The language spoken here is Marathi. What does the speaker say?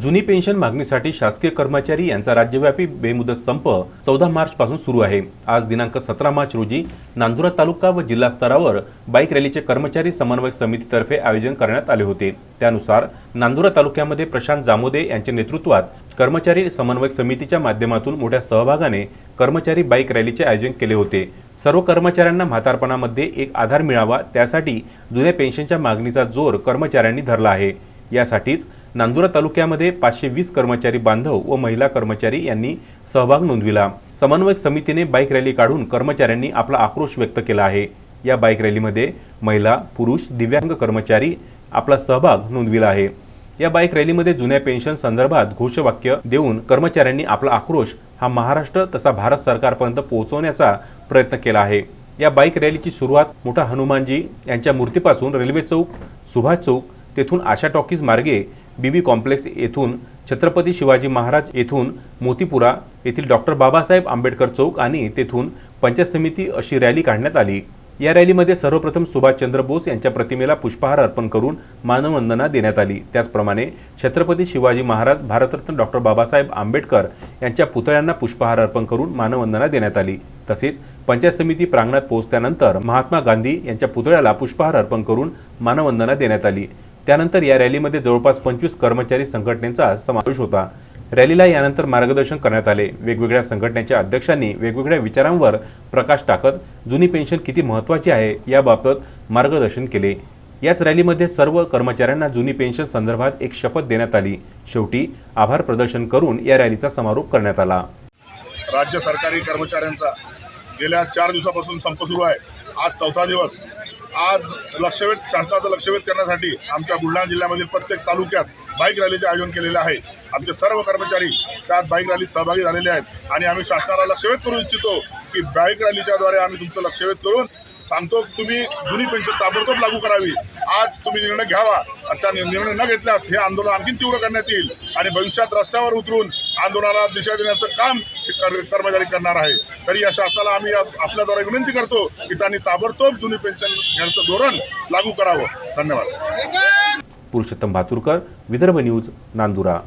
जुनी पेन्शन मागणीसाठी शासकीय कर्मचारी यांचा राज्यव्यापी बेमुदत संप चौदा मार्च पासून सुरू आहे. आज दिनांक सतरा मार्च रोजी नांदुरा तालुका व जिल्हा स्तरावर बाईक रॅलीचे कर्मचारी समन्वय समितीतर्फे आयोजन करण्यात आले होते. त्यानुसार नांदुरा तालुक्यामध्ये प्रशांत जामोदे यांच्या नेतृत्वात कर्मचारी समन्वयक समितीच्या माध्यमातून मोठ्या सहभागाने कर्मचारी बाईक रॅलीचे आयोजन केले होते. सर्व कर्मचाऱ्यांना म्हातारपणामध्ये एक आधार मिळावा त्यासाठी जुन्या पेन्शनच्या मागणीचा जोर कर्मचाऱ्यांनी धरला आहे. यासाठीच नांदुरा तालुक्यामध्ये पाचशे वीस कर्मचारी बांधव व महिला कर्मचारी यांनी सहभाग नोंदविला. समन्वयक समितीने बाईक रॅली काढून कर्मचाऱ्यांनी आपला आक्रोश व्यक्त केला आहे. या बाईक रॅलीमध्ये महिला पुरुष दिव्यांग कर्मचारी आपला सहभाग नोंदविला आहे. या बाईक रॅलीमध्ये जुन्या पेन्शन संदर्भात घोषवाक्य देऊन कर्मचाऱ्यांनी आपला आक्रोश हा महाराष्ट्र तसा भारत सरकारपर्यंत पोहोचवण्याचा प्रयत्न केला आहे. या बाईक रॅलीची सुरुवात मोठा हनुमानजी यांच्या मूर्तीपासून रेल्वे चौक सुभाष चौक तेथून आशा टॉकीज मार्गे बीबी कॉम्प्लेक्स येथून छत्रपती शिवाजी महाराज येथून मोतीपुरा येथील डॉक्टर बाबासाहेब आंबेडकर चौक आणि तेथून पंचायत समिती अशी रॅली काढण्यात आली. या रॅलीमध्ये सर्वप्रथम सुभाषचंद्र बोस यांच्या प्रतिमेला पुष्पहार अर्पण करून मानवंदना देण्यात आली. त्याचप्रमाणे छत्रपती शिवाजी महाराज भारतरत्न डॉक्टर बाबासाहेब आंबेडकर यांच्या पुतळ्यांना पुष्पहार अर्पण करून मानवंदना देण्यात आली. तसेच पंचायत समिती प्रांगणात पोहोचल्यानंतर महात्मा गांधी यांच्या पुतळ्याला पुष्पहार अर्पण करून मानवंदना देण्यात आली. त्यानंतर या रॅलीमध्ये जवळपास पंचवीस कर्मचारी संघटनेचा समावेश होता. रॅलीला यानंतर मार्गदर्शन करण्यात आले. वेगवेगळ्या संघटनेच्या अध्यक्षांनी वेगवेगळ्या विचारांवर प्रकाश टाकत जुनी पेन्शन किती महत्त्वाची आहे याबाबत मार्गदर्शन केले. याच रॅलीमध्ये सर्व कर्मचाऱ्यांना जुनी पेन्शन संदर्भात एक शपथ देण्यात आली. शेवटी आभार प्रदर्शन करून या रॅलीचा समारोप करण्यात आला. राज्य सरकारी कर्मचाऱ्यांचा गेल्या चार दिवसापासून संप सुरू आहे. आज चौथा दिवस. आज लक्षवेध शासनाचं लक्षवेध करण्यासाठी आमच्या बुलढाणा जिल्ह्यामधील प्रत्येक तालुक्यात बाईक रॅलीचे आयोजन केलेले आहे. आमचे सर्व कर्मचारी त्यात बाईक रॅलीत सहभागी झालेले आहेत. आणि आम्ही शासनाला लक्षवेध करू इच्छितो की बाईक रॅलीच्याद्वारे आम्ही तुमचं लक्षवेध करून सांगतो तुम्ही जुनी पेन्शन ताबडतोब लागू करावी. आज तुम्ही निर्णय घ्यावा. त्या निर्णय न घेतल्यास हे आंदोलन आणखी तीव्र करण्यात येईल. आणि भविष्यात रस्त्यावर उतरून आंदोलनाला दिशा देण्याचं काम हे कर्मचारी करणार आहे. तरी या शासनाला आम्ही आपल्याद्वारे विनंती करतो की त्यांनी ताबडतोब जुनी पेन्शन घेण्याचं धोरण लागू करावं. धन्यवाद. पुरुषोत्तम भातुरकर विदर्भ न्यूज नांदुरा.